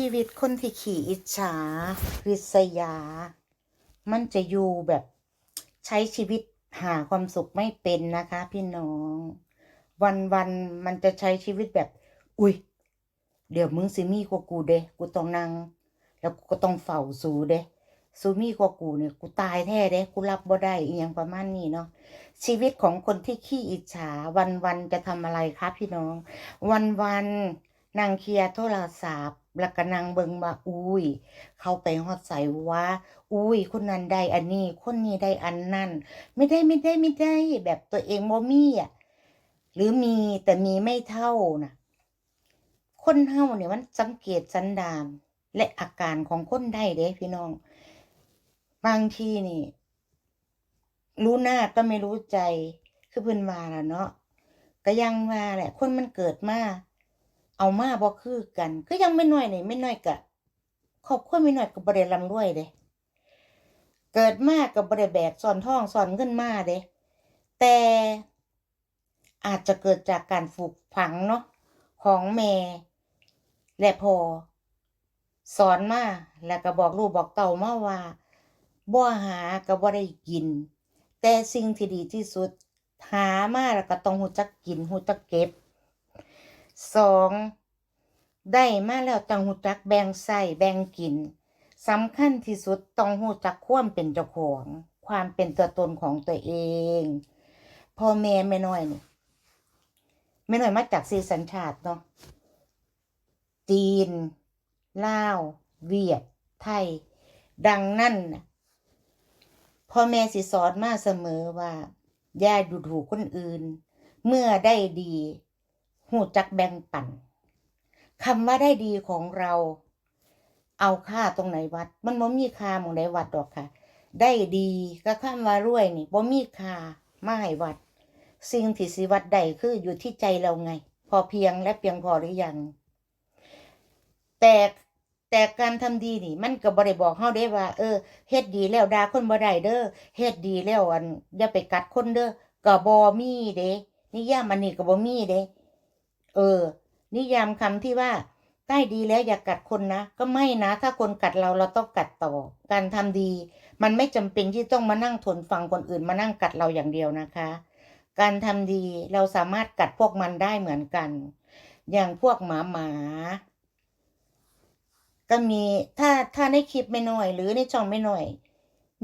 ชีวิตคนที่ขี่อิจฉาริษยา มันจะอยู่แบบใช้ชีวิตหาความสุขไม่เป็นนะคะ พี่น้อง วันวันมันจะใช้ชีวิตแบบ อุ้ยเดี๋ยวมึงสิมีกว่ากูเด้กูต้องนั่งแล้วกูก็ต้องเฝ้าสูเด้สูมีกว่ากูเนี่ยกูตายแท้เด้กูรับบ่ได้อีหยังประมาณนี้เนาะชีวิตของคนที่ขี้อิจฉาวันวันจะทำอะไรคะพี่น้อง วันวันนั่งเคลียร์โทรศัพท์ แล้วก็นั่งเบิงว่าอุ้ย เข้าไปฮอดใส่ว่า อุ้ย คนนั้นได้อันนี้ คนนี้ได้อันนั้นไม่ได้ไม่ได้ไม่ได้ แบบตัวเองบ่มีอะหรือมีแต่มีไม่เท่านะคนเฮาเนี่ยมันสังเกตสันดานและอาการของคนได้เด้พี่น้อง บางทีนี่ รู้หน้าก็ไม่รู้ใจคือเพิ่นว่าละเนาะก็ยังว่าแหละ คนมันเกิดมา เอามาบ่คือกัน ก็ยังไม่น้อยนี่ไม่น้อยกะครอบครัวไม่น้อยก็บ่ได้ร่ำรวยเด้เกิดมาก็บ่ได้แบกซ่อนทองซ่อนเงินมาเด้แต่อาจจะเกิดจากการฝึกฝังเนาะของแม่และพ่อสอนมาแล้วก็บอกลูกบอกเต่ามาว่าบ่หาก็บ่ได้กิน แต่สิ่งที่ดีที่สุด หามาแล้วก็ต้องรู้จักกินรู้จักเก็บ สองได้มาแล้วต้องรู้จักแบ่งใส่แบ่งกินสำคัญที่สุดต้องรู้จักความเป็นเจ้าของ ความเป็นตัวตนของตัวเองพ่อแม่แม่น้อยนี่แม่น้อยมาจากสีสัญชาติเนาะจีนลาวเวียด ไทย ดังนั้นพ่อแม่สิสอนมาเสมอว่าอย่าดูถูกคนอื่น เมื่อได้ดี หูจักแบ่งปันคำว่าได้ดีของเรา เอาค่าตรงไหนวัด มันบ่มีค่าหมองใดวัดดอกค่ะ ได้ดีก็คำว่ารวยนี่บ่มีค่าไมาให้วัด สิ่งที่สิวัดได้คืออยู่ที่ใจเราไง พอเพียงและเพียงพอหรือยัง แต่แต่การทำดีนี่ มันก็บ่ได้บอกเฮาได้ว่า เออเฮ็ดดีแล้วด่าคนบ่ได้เด้อเฮ็ดดีแล้วอันอย่าไปกัดคนเด้อก็บ่มีเด้นิยามอันนี้ก็บ่มีเด้ เออ นิยามคำที่ว่า ใต้ดีแล้วอย่ากัดคนนะ ก็ไม่นะ ถ้าคนกัดเราเราต้องกัดต่อ การทำดี มันไม่จำเป็นที่ต้องมานั่งทนฟังคนอื่นมานั่งกัดเราอย่างเดียวนะคะ การทำดีเราสามารถกัดพวกมันได้เหมือนกัน อย่างพวกหมาหมาก็มีถ้าถ้าในคลิปไม่น้อย หรือในช่องไม่น้อย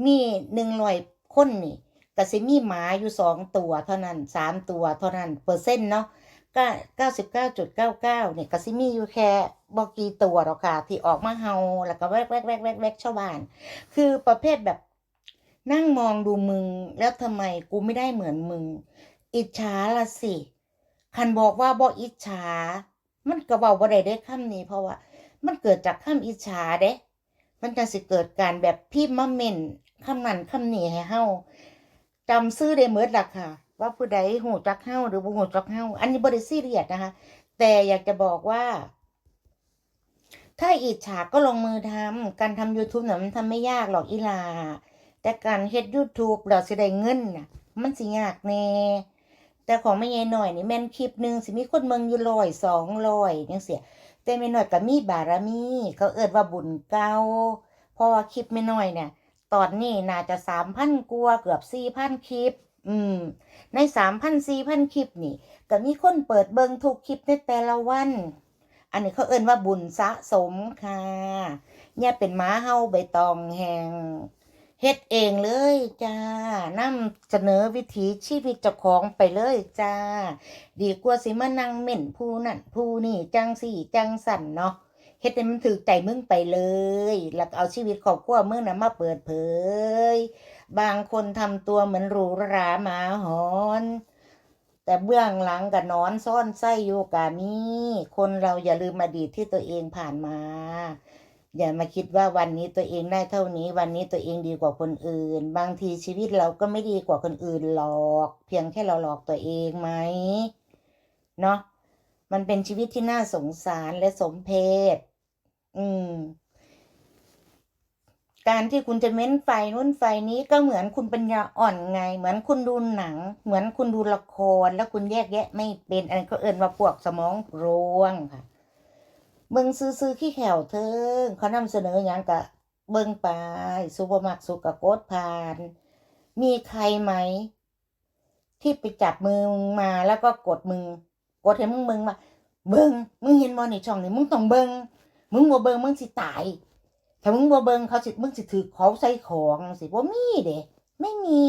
มีหนึ่งร้อยคนนี่ก็สิมีหมาอยู่สองตัวเท่านั้นสามตัวเท่านั้นเปอร์เซ็นต์เนาะ ก็เก้าสิบเก้าจุดเก้าเก้าเนี่ยก็สิมีอยู่แค่บอกกี่ตัวหรอกค่ะ ที่ออกมาเฮาแล้วก็แวกแวกแวกแวกแวกชาวบ้าน คือประเภทแบบนั่งมองดูมึง แล้วทำไมกูไม่ได้เหมือนมึง อิจฉาละสิคันบอกว่าบ่อิจฉา มันก็เว้าบ่ได้เด้คำนี้เพราะว่า มันเกิดจากคำอิจฉาเด้ มันจะสิเกิดการแบบพี่มาเม่นคำนั้นคำนี้ให้เฮาจำซื้อได้เมิดล่ะค่ะ ว่าผู้ใดหูจักเฮาหรือบ่หูจักเฮาอันนี้บ่ได้ซีเรียสนะคะ แต่อยากจะบอกว่า ถ้าอิจฉาก็ลงมือทำการทำ YouTube น่ะมันทำไม่ยากหรอกอีหลา แต่การเฮ็ด YouTube เราสิได้เงินน่ะ มันสิยากแน่แต่ของแม่ยายหน่อยนี่แม่นคลิปหนึ่งสิมีคนเบิ่งอยู่ร้อยสองร้อยจังซี่แต่แม่หน้อยก็มีบารมีเขาเอิ้นว่าบุญเก่าเพราะว่าคลิปแม่น้อยเนี่ย ตอนนี้น่าจะ3,000กว่าเกือบ4,000คลิป อืม ใน3,000 4,000คลิปนี่ก็มีคนเปิดเบิงทุกคลิปในแต่ละวัน อันนี้เขาเอิ้นว่าบุญสะสมค่ะ เนี่ยเป็นม้าเฮาใบตองแหงเฮ็ดเองเลยจ้านำเสนอวิถีชีวิตเจ้าของไปเลยจ้า ดีกว่าสิมานั่งเม่นผู้นั่นผู้นี่จังสี่จังสั่นเนาะ เฮ็ดให้มันถึกใจมึงไปเลย แล้วก็เอาชีวิตครอบครัวมึงน่ะมาเปิดเผย บางคนทำตัวเหมือนหรูหราหมาหอนแต่เบื้องหลังกับนอนซ่อนไส้อยู่กามีคนเราอย่าลืมอดีตที่ตัวเองผ่านมา อย่ามาคิดว่าวันนี้ตัวเองได้เท่านี้ วันนี้ตัวเองดีกว่าคนอื่น บางทีชีวิตเราก็ไม่ดีกว่าคนอื่นหรอก เพียงแค่เราหลอกตัวเองไหมเนาะมันเป็นชีวิตที่น่าสงสารและสมเพช อืม การที่คุณจะเม้นไฟนู้นไฟนี้ก็เหมือนคุณปัญญาอ่อนไง เหมือนคุณดูหนัง เหมือนคุณดูละคร แล้วคุณแยกแยะ ไม่เป็นอันนนก็เอิ้นว่าพวกสมองรวงค่ะ เบิ่งซื่อๆขี้แขวเทิงเขานำเสนอหยังก็เบิ่งไปสุบ่มักสุกก็กดผ่าน มีใครไหม ที่ไปจับมือมึงมาแล้วก็กดมึง กดให้มึงเบิ่งว่าเบิงมึงเห็นบ่ในช่องนี้มึงต้องเบิง มึงบ่เบิงมึงสิตาย ถ้ามึงบ่เบิงเขาสิมึงสิถือเขาใส่ของสิบ่มีเด้ไม่มี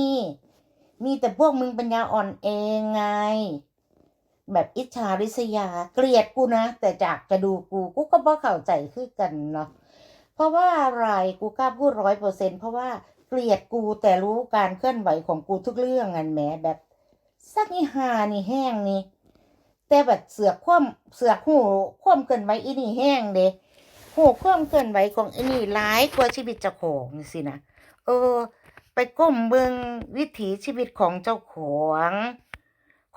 มีแต่พวกมึงปัญญาอ่อนเองไง แบบอิจฉาริษยาเกลียดกูนะ แต่จากจะดูกูกูก็บ่เข้าใจคือกันเนาะเพราะว่าอะไรกูกล้าพูดร้อยเปอร์เซ็นเพราะว่าเกลียดกูแต่รู้การเคลื่อนไหวของกูทุกเรื่องอันแหมแบบสักนี่หานี่แห้งนี่แต่แบบเสือกคว่ำเสือกหูคว่ำเกินไว้อีนี่แห้งเด้ หูคว่ำเกินไหวของไอีนี่ร้ายกว่าชีวิตเจ้าของสินะเออ ไปก้มเบิงวิถีชีวิตของเจ้าของ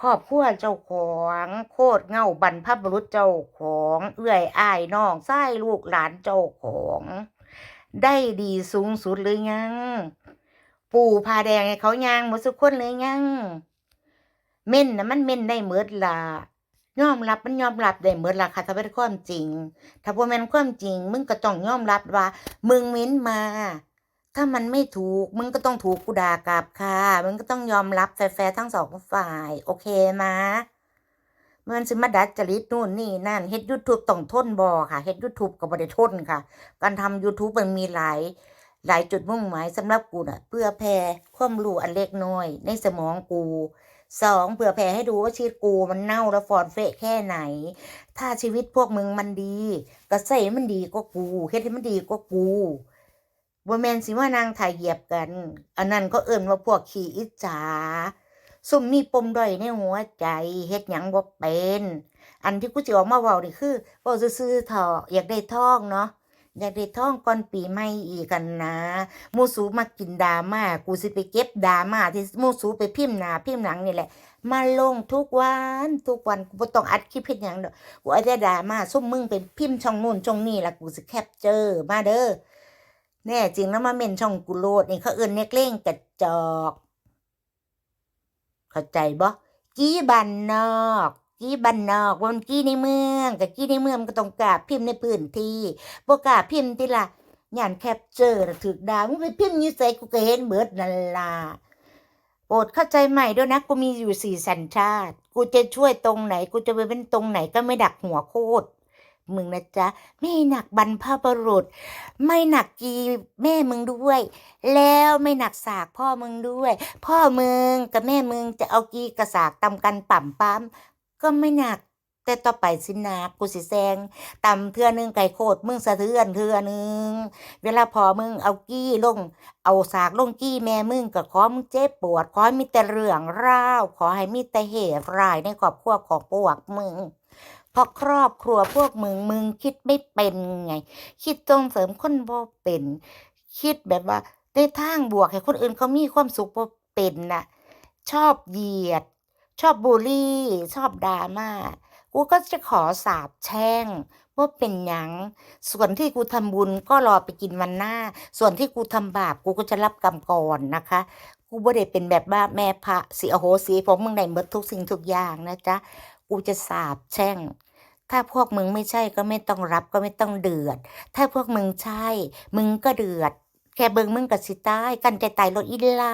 ครอบครัวเจ้าของโคตรเงาบรรพบุรุษเจ้าของ เอื้อยอ้ายน้องไส้ลูกหลานเจ้าของ ได้ดีสูงสุดหรือยัง ปู่พาแดงให้เขายางหมดสุกคนเลยยัง เม่นนะมันเม่นได้เมิดละ ยอมรับมันยอมรับได้เมิดละค่ะถ้าเป็นความจริง ถ้าบ่แม่นความจริง มึงก็ต้องยอมรับว่า มึงเม้นมา ถ้ามันไม่ถูก มึงก็ต้องถูกกูด่ากลับค่ะ มึงก็ต้องยอมรับแฟร์ทั้งสองฝ่าย โอเคมามันสิมาดัดจริตนู่นนี่นั่นเฮ็ด YouTube ต้องทนบ่ค่ะเฮ็ด YouTube ก็บ่ได้ทนค่ะ การทำ YouTube มันมีหลายหลายจุดมุ่งหมายสำหรับกูน่ะ เพื่อแผ่ความรู้อันเล็กน้อย ในสมองกู สองเพื่อแผ่ให้ดูว่าชีวิตกูมันเน่าและฟอนเฟะแค่ไหน ถ้าชีวิตพวกมึงมันดีก็ใส่มันดีกว่ากูเฮ็ดให้มันดีกว่ากูบ่แมนสิว่านางถ่ายเหยียบกัน อันนั้นก็เอิ้นว่าพวกขี้อิจฉาซุ่มมีปมด้อยในหัวใจเฮ็ดหยังบ่เป็น อันที่กูสิออกมาเว้านี่คือเว้าซื่อๆเถาะอยากได้ทองเนาะ อยากได้ทองก่อนปีใหม่อีกกันนะมูสูมากินดราม่ากูสิไปเก็บดราม่าที่มูสูไปพิมพ์หนาพิมพ์หลังนี่แหละ มาลงทุกวันทุกวันกูต้องอัดคลิปเฮ็ดหยังดกกูอาแต่ดราม่าซุ่มมึงเป็นพิมพ์ช่องนู่นช่องนี่ละกูสิแคปเจอมาเด้อแน่จริงแล้วมาเม่นช่องกูโลดนี่เขาเอิ้นเน็กเล่งกระจอก เข้าใจบ่กี้บ้านนอก กี้บ้านนอกวันกี้ในเมืองกับกี้ในเมืองมันก็ต้องกล้าพิมพ์ในพื้นที่บ่กล้าพิมพ์ติล่ะย่านแคปเจอร์ถูกด่ามึงไปพิมพ์ยู่ไสกูก็เห็นเบิดนั่นล่ะโปรดเข้าใจใหม่ด้วยนะกูมีอยู่สี่สัญชาติ กูจะช่วยตรงไหน กูจะไปเป็นตรงไหนก็ไม่ดักหัวโคตรมึงนะจ๊ะไม่หนักบรรพบุรุษ ไม่หนักกีแม่มึงด้วย แล้วไม่หนักสากพ่อมึงด้วย พ่อมึงกับแม่มึงจะเอากีกระสากตำกันปั่มปั๊ม ก็ไม่หนัก แต่ต่อไปสินะกูสิแซงตำเทื่อนึงไก่โคตรมึงสะเทือนเทื่อนึง เวลาพอมึงเอากี้ลง เอาสากลงกี้แม่มึงก็ขอมึงเจ็บปวด ขอให้มีแต่เรื่องราว ขอให้มีแต่เหตุร้ายในครอบครัวของพวกมึงเพราะครอบครัวพวกมึงมึงคิดไม่เป็นไง คิดตรงเสริมคนบ่เป็น คิดแบบว่าในทางบวกให้คนอื่นเขามีความสุขบ่เป็นน่ะ ชอบเหยียด ชอบบูลลี่ ชอบดราม่ากูก็จะขอสาบแช่งว่าเป็นหยัง ส่วนที่กูทำบุญก็รอไปกินวันหน้า ส่วนที่กูทำบาปกูก็จะรับกรรมก่อนนะคะ กูบ่ได้เป็นแบบว่าแม่พระสิอโหสิผมมึงได้หมดทุกสิ่งทุกอย่างนะจ๊ะ กูจะสาบแช่ง ถ้าพวกมึงไม่ใช่ก็ไม่ต้องรับก็ไม่ต้องเดือด ถ้าพวกมึงใช่ มึงก็เดือด แค่เบิงมึงกับสิตายกันใจตายรถอีล่า